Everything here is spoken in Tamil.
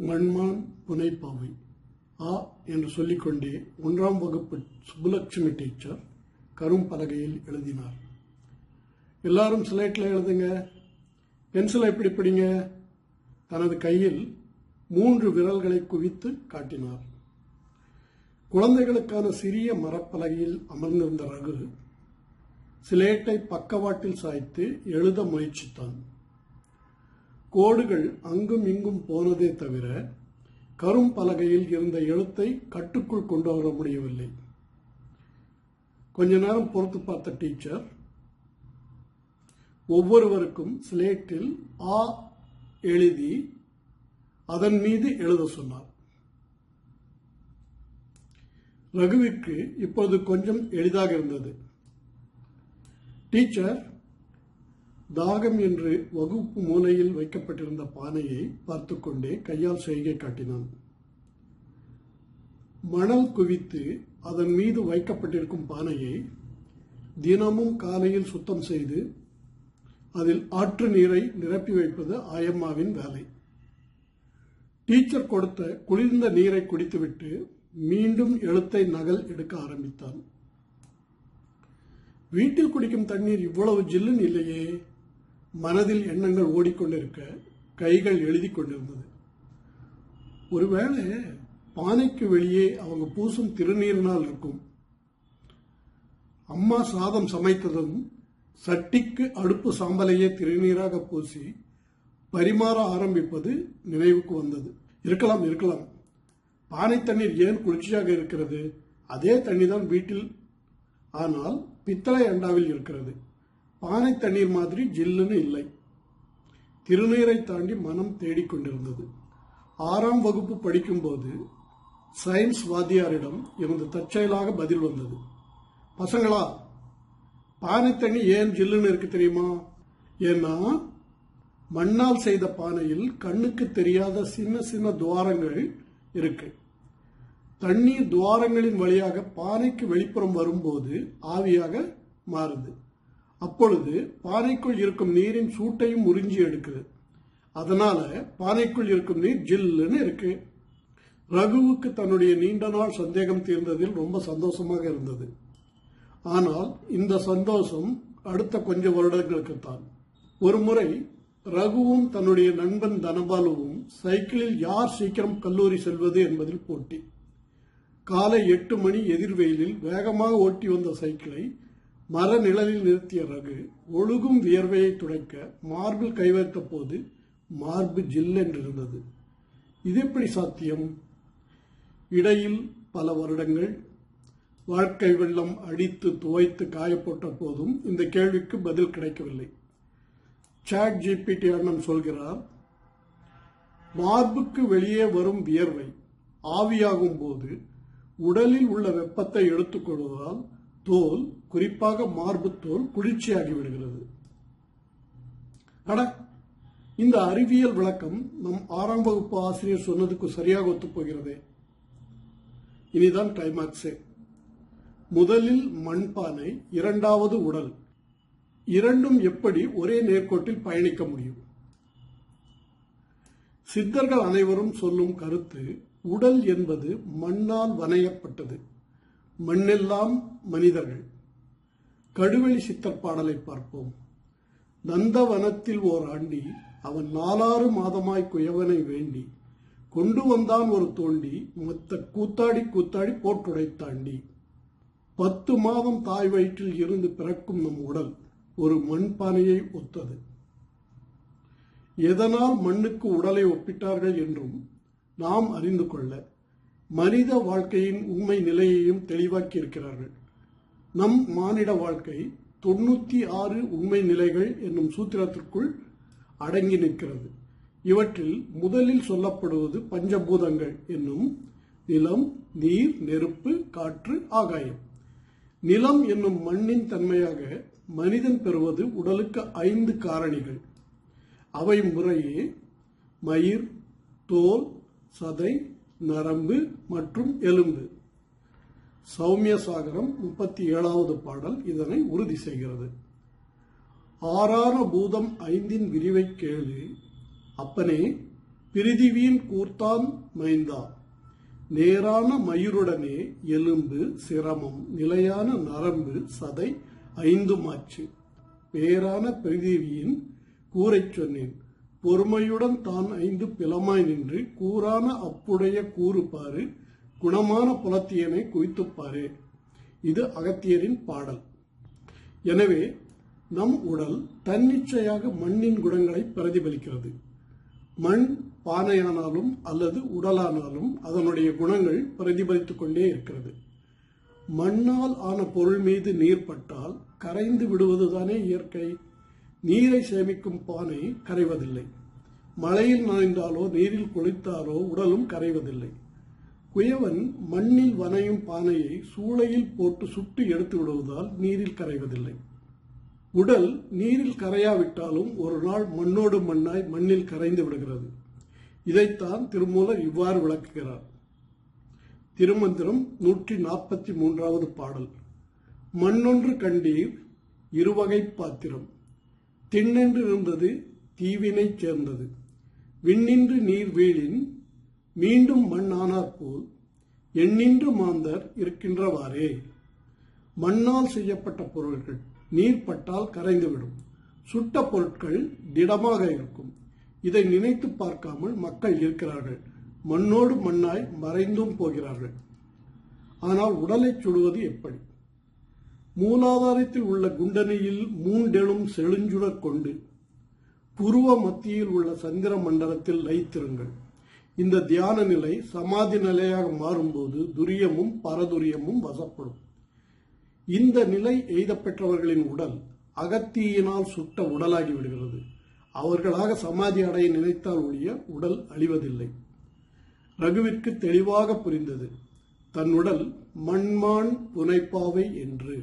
மண்மான் புனைப்பாவை. ஆ என்று சொல்லிக்கொண்டே ஒன்றாம் வகுப்பு சுப்புலட்சுமி டீச்சர் கரும்பலகையில் எழுதினார். எல்லாரும் ஸ்லேட்டில் எழுதுங்க. பென்சிலை எப்படி பிடிங்க? தனது கையில் மூன்று விரல்களை குவித்து காட்டினார். குழந்தைகளுக்கான சிறிய மரப்பலகையில் அமர்ந்திருந்த ரகு சிலேட்டை பக்கவாட்டில் சாய்த்து எழுத முயற்சித்தான். கோடுகள் அங்கும் இங்கும் போனதே தவிர கரும் பலகையில் இருந்த எழுத்தை கட்டுக்குள் கொண்டு வர முடியவில்லை. கொஞ்ச நேரம் பொறுத்து பார்த்த டீச்சர் ஒவ்வொருவருக்கும் ஸ்லேட்டில் ஆ எழுதி அதன் மீது எழுத சொன்னார். ரகுவிற்கு இப்போது கொஞ்சம் எளிதாக இருந்தது. டீச்சர் தாகம் என்று வகுப்பு மூலையில் வைக்கப்பட்டிருந்த பானையை பார்த்து கொண்டே கையால் செய்கை காட்டினான். மணல் குவித்து அதன் மீது வைக்கப்பட்டிருக்கும் பானையை தினமும் காலையில் சுத்தம் செய்து அதில் ஆற்று நீரை நிரப்பி வைப்பது ஆயம்மாவின் வேலை. டீச்சர் கொடுத்த குளிர்ந்த நீரை குடித்துவிட்டு மீண்டும் எழுத்தை நகல் எடுக்க ஆரம்பித்தான். வீட்டில் குடிக்கும் தண்ணீர் இவ்வளவு ஜில்லுன்னு இல்லையே. மனதில் எண்ணங்கள் ஓடிக்கொண்டிருக்க கைகள் எழுதி கொண்டிருந்தது. ஒருவேளை பானைக்கு வெளியே அவங்க பூசும் திருநீரினால் இருக்கும். அம்மா சாதம் சமைத்ததும் சட்டிக்கு அடுப்பு சாம்பலையே திருநீராக பூசி பரிமாற ஆரம்பிப்பது நினைவுக்கு வந்தது. இருக்கலாம் இருக்கலாம். பானை தண்ணீர் ஏன் குளிர்ச்சியாக இருக்கிறது? அதே தண்ணி தான் வீட்டில். ஆனால் பித்தளை அண்டாவில் இருக்கிறது. பானை தண்ணீர் மாதிரி ஜில்லுன்னு இல்லை. திருநீரை தாண்டி மனம் தேடிக்கொண்டிருந்தது. ஆறாம் வகுப்பு படிக்கும்போது சயின்ஸ் வாத்தியாரிடம் எனது தற்செயலாக பதில் வந்தது. பசங்களா பானை தண்ணி ஏன் ஜில்லுன்னு இருக்கு தெரியுமா? ஏன்னா மண்ணால் செய்த பானையில் கண்ணுக்கு தெரியாத சின்ன சின்ன துவாரங்கள் இருக்கு. தண்ணீர் துவாரங்களின் வழியாக பானைக்கு வெளிப்புறம் வரும்போது ஆவியாக மாறுது. அப்பொழுது பானைக்குள் இருக்கும் நீரின் சூட்டையும் உறிஞ்சி எடுக்குது. அதனால பானைக்குள் இருக்கும் நீர் ஜில்லுன்னு இருக்கு. ரகுவுக்கு தன்னுடைய நீண்ட நாள் சந்தேகம் தீர்ந்ததில் ரொம்ப சந்தோஷமாக இருந்தது. ஆனால் இந்த சந்தோஷம் அடுத்த கொஞ்ச வருடங்களுக்குத்தான் ஒரு முறை ரகுவும் தன்னுடைய நண்பன் தனபாலுவும் சைக்கிளில் யார் சீக்கிரம் கல்லூரி செல்வது என்பதில் போட்டி. காலை எட்டு மணி எதிர்வெயிலில் வேகமாக ஓட்டி வந்த சைக்கிளை மர நிழலில் நிறுத்திய ரகு ஒழுகும் வியர்வையை துடைக்க மார்பில் கை வைத்த போது மார்பு ஜில்லென்றிருந்தது இது எப்படி சாத்தியம்? இடையில் பல வருடங்கள். வாழ்க்கை வெள்ளம் அடித்து துவைத்து காயப்போட்ட போதும் இந்த கேள்விக்கு பதில் கிடைக்கவில்லை. சாட் ஜிபிடி அண்ணன் சொல்கிறார் மார்புக்கு வெளியே வரும் வியர்வை ஆவியாகும் போது உடலில் உள்ள வெப்பத்தை எடுத்துக்கொள்வதால் தோல் குறிப்பாக மார்பு தோல் குளிர்ச்சியாகி விடுகிறது. அட இந்த அறிவியல் விளக்கம் நம் ஆறாம் வகுப்பு ஆசிரியர் சொன்னதுக்கு சரியாக ஒத்துப்போகிறதே இனிதான் கிளைமாக்ஸே முதலில் மண்பானை இரண்டாவது உடல். இரண்டும் எப்படி ஒரே நேர்கோட்டில் பயணிக்க முடியும்? சித்தர்கள் அனைவரும் சொல்லும் கருத்து உடல் என்பது மண்ணால் வனையப்பட்டது மண்ணெல்லாம் மனிதர்கள். கடுவெளி சித்தர் பாடலை பார்ப்போம். நந்தவனத்தில் ஓர் ஆண்டி அவன் நாலாறு மாதமாய் குயவனை வேண்டி கொண்டு வந்தான் ஒரு தோண்டி மொத்த கூத்தாடி கூத்தாடி போட்டுடைத்தாண்டி. பத்து மாதம் தாய் வயிற்றில் இருந்து பிறக்கும் நம் உடல் ஒரு மண்பானையை ஒத்தது. எதனால் மண்ணுக்கு உடலை ஒப்பிட்டார்கள் என்றும் நாம் அறிந்து கொள்ள மனித வாழ்க்கையின் உண்மை நிலையையும் தெளிவாக்கி இருக்கிறார்கள் நம் மானிட வாழ்க்கை தொண்ணூத்தி ஆறு உண்மை நிலைகள் என்னும் சூத்திரத்திற்குள் அடங்கி நிற்கிறது. இவற்றில் முதலில் சொல்லப்படுவது பஞ்சபூதங்கள் என்னும் நிலம் நீர் நெருப்பு காற்று ஆகாயம். நிலம் என்னும் மண்ணின் தன்மையாக மனிதன் பெறுவது உடலுக்கு ஐந்து காரணிகள். அவை முறையே மயிர் தோல் சதை நரம்பு மற்றும் எலும்பு. சௌமிய சாகரம் முப்பத்தி ஏழாவது பாடல் இதனை உறுதி செய்கிறது. ஆறான பூதம் ஐந்தின் விரிவை கேளு அப்பனே பிரிதிவியின் கூர்த்தான் மைந்தா. நேரான மயிருடனே எலும்பு சிரமம் நிலையான நரம்பு சதை ஐந்துமாச்சு பேரான பிரிதிவியின் கூரைச் சொன்னேன் பொறுமையுடன் தான் ஐந்து பிளமாய் நின்று கூறான அப்புடைய கூறுபாறு குணமான புலத்தியனை குவித்துப்பாரு. இது அகத்தியரின் பாடல். எனவே நம் உடல் தன்னிச்சையாக மண்ணின் குணங்களை பிரதிபலிக்கிறது. மண் பானையானாலும் அல்லது உடலானாலும் அதனுடைய குணங்கள் பிரதிபலித்துக் கொண்டே இருக்கிறது. மண்ணால் ஆன பொருள் மீது நீர் பட்டால் கரைந்து விடுவதுதானே இயற்கை? நீரை சேமிக்கும் பானை கரைவதில்லை. மழையில் நனைந்தாலோ நீரில் குளித்தாலோ உடலும் கரைவதில்லை. குயவன் மண்ணில் வனையும் பானையை சூளையில் போட்டு சுட்டு எடுத்து விடுவதால் நீரில் கரைவதில்லை. உடல் நீரில் கரையாவிட்டாலும் ஒரு நாள் மண்ணோடு மண்ணாய் மண்ணில் கரைந்து விடுகிறது. இதைத்தான் திருமூலர் இவ்வாறு விளக்குகிறார். திருமந்திரம் நூற்றி நாற்பத்தி மூன்றாவது பாடல். மண்ணொன்று கண்டீர் இருவகை பாத்திரம். திண்ணென்று இருந்தது தீவினைச் சேர்ந்தது. விண்ணின்று நீர் வீழின் மீண்டும் மண்ணானார் போல் எண்ணின்று மாந்தர் இருக்கின்றவாறே. மண்ணால் செய்யப்பட்ட பொருட்கள் நீர் பட்டால் கரைந்துவிடும். சுட்ட பொருட்கள் திடமாக இருக்கும். இதை நினைத்து பார்க்காமல் மக்கள் இருக்கிறார்கள். மண்ணோடு மண்ணாய் மறைந்தும் போகிறார்கள். ஆனால் உடலை சுடுவது எப்படி? மூலாதாரத்தில் உள்ள குண்டனையில் மூண்டெழும் செழுஞ்சுடர் கொண்டு புருவ மத்தியில் உள்ள சந்திர மண்டலத்தில் லயித்திருங்கள் இந்த தியான நிலை சமாதி நிலையாக மாறும்போது துரியமும் பரதுரியமும் வசப்படும். இந்த நிலை எய்தப்பெற்றவர்களின் உடல் அகத்தியினால் சுட்ட உடலாகி விடுகிறது. அவர்களாக சமாதி அடைய நினைத்தால் ஒழிய உடல் அழிவதில்லை. ரகுவிற்கு தெளிவாக புரிந்தது. தன்னுடல் மண்மான் புனைப்பாவை என்று.